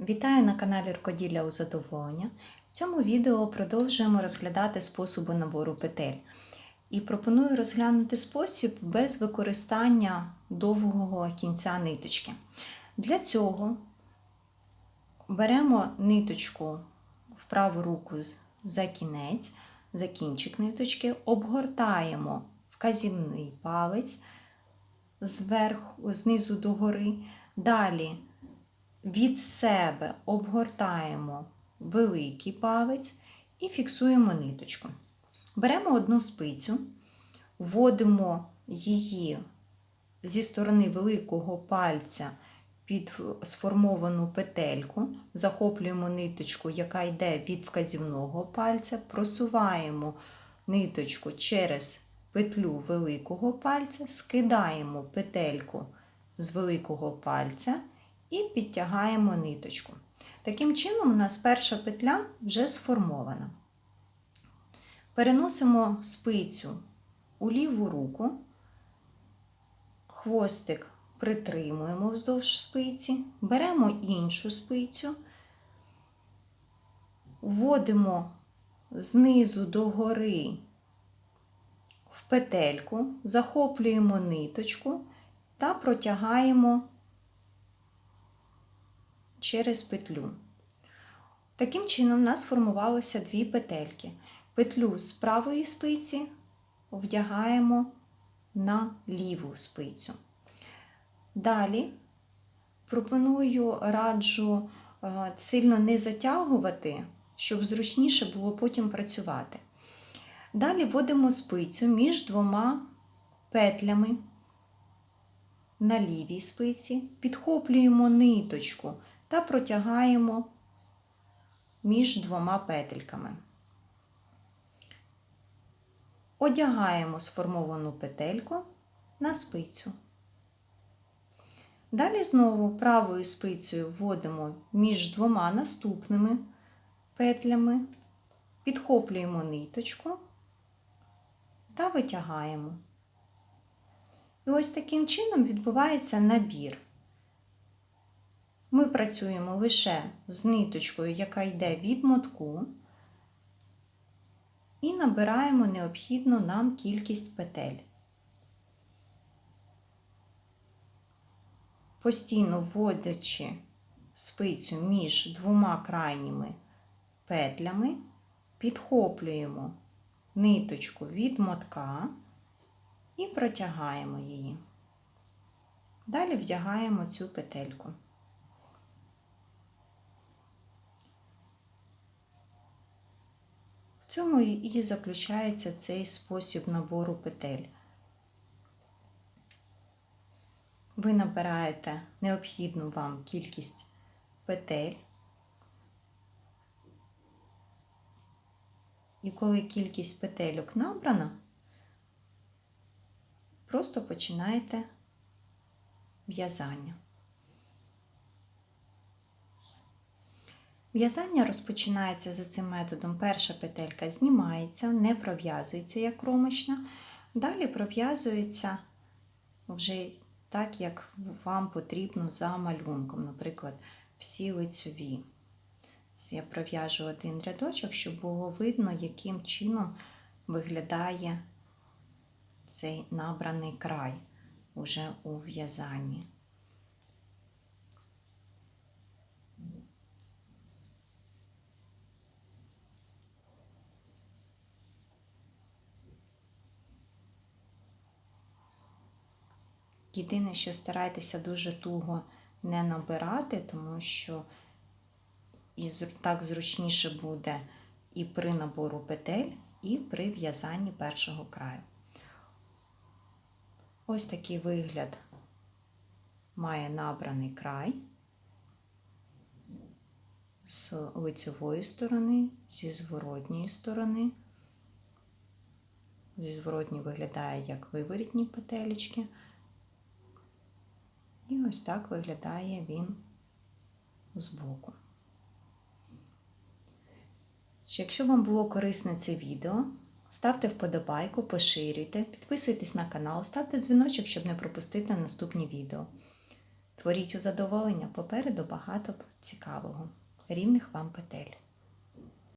Вітаю на каналі Рукоділля у задоволення. В цьому відео продовжуємо розглядати способи набору петель. І пропоную розглянути спосіб без використання довгого кінця ниточки. Для цього беремо ниточку в праву руку за кінець, за кінчик ниточки, обгортаємо вказівний палець зверху, знизу догори. Далі від себе обгортаємо великий палець і фіксуємо ниточку. Беремо одну спицю, вводимо її зі сторони великого пальця під сформовану петельку, захоплюємо ниточку, яка йде від вказівного пальця, просуваємо ниточку через петлю великого пальця, скидаємо петельку з великого пальця і підтягаємо ниточку. Таким чином, у нас перша петля вже сформована. Переносимо спицю у ліву руку, хвостик притримуємо вздовж спиці, беремо іншу спицю, вводимо знизу до гори в петельку, захоплюємо ниточку та протягаємо через петлю. Таким чином, у нас сформувалося дві петельки. Петлю з правої спиці вдягаємо на ліву спицю. Далі пропоную раджу е, сильно не затягувати, щоб зручніше було потім працювати. Далі вводимо спицю між двома петлями на лівій спиці, підхоплюємо ниточку та протягаємо між двома петельками. Одягаємо сформовану петельку на спицю. Далі знову правою спицею вводимо між двома наступними петлями, підхоплюємо ниточку та витягаємо. І ось таким чином відбувається набір. Ми працюємо лише з ниточкою, яка йде від мотку, і набираємо необхідну нам кількість петель. Постійно вводячи спицю між двома крайніми петлями, підхоплюємо ниточку від мотка і протягаємо її. Далі вдягаємо цю петельку. Цьому і заключається цей спосіб набору петель. Ви набираєте необхідну вам кількість петель. І коли кількість петельок набрана, просто починаєте в'язання. В'язання розпочинається за цим методом. Перша петелька знімається, не пров'язується як кромочна. Далі пров'язується вже так, як вам потрібно за малюнком, наприклад, всі лицьові. Я пров'яжу один рядочок, щоб було видно, яким чином виглядає цей набраний край уже у в'язанні. Єдине, що старайтеся дуже туго не набирати, тому що і так зручніше буде і при набору петель, і при в'язанні першого краю. Ось такий вигляд має набраний край з лицевої сторони, зі зворотньої сторони. Зі зворотньої виглядає як виворітні петелечки. І ось так виглядає він збоку. Якщо вам було корисне це відео, ставте вподобайку, поширюйте, підписуйтесь на канал, ставте дзвіночок, щоб не пропустити наступні відео. Творіть у задоволення, попереду багато цікавого, рівних вам петель.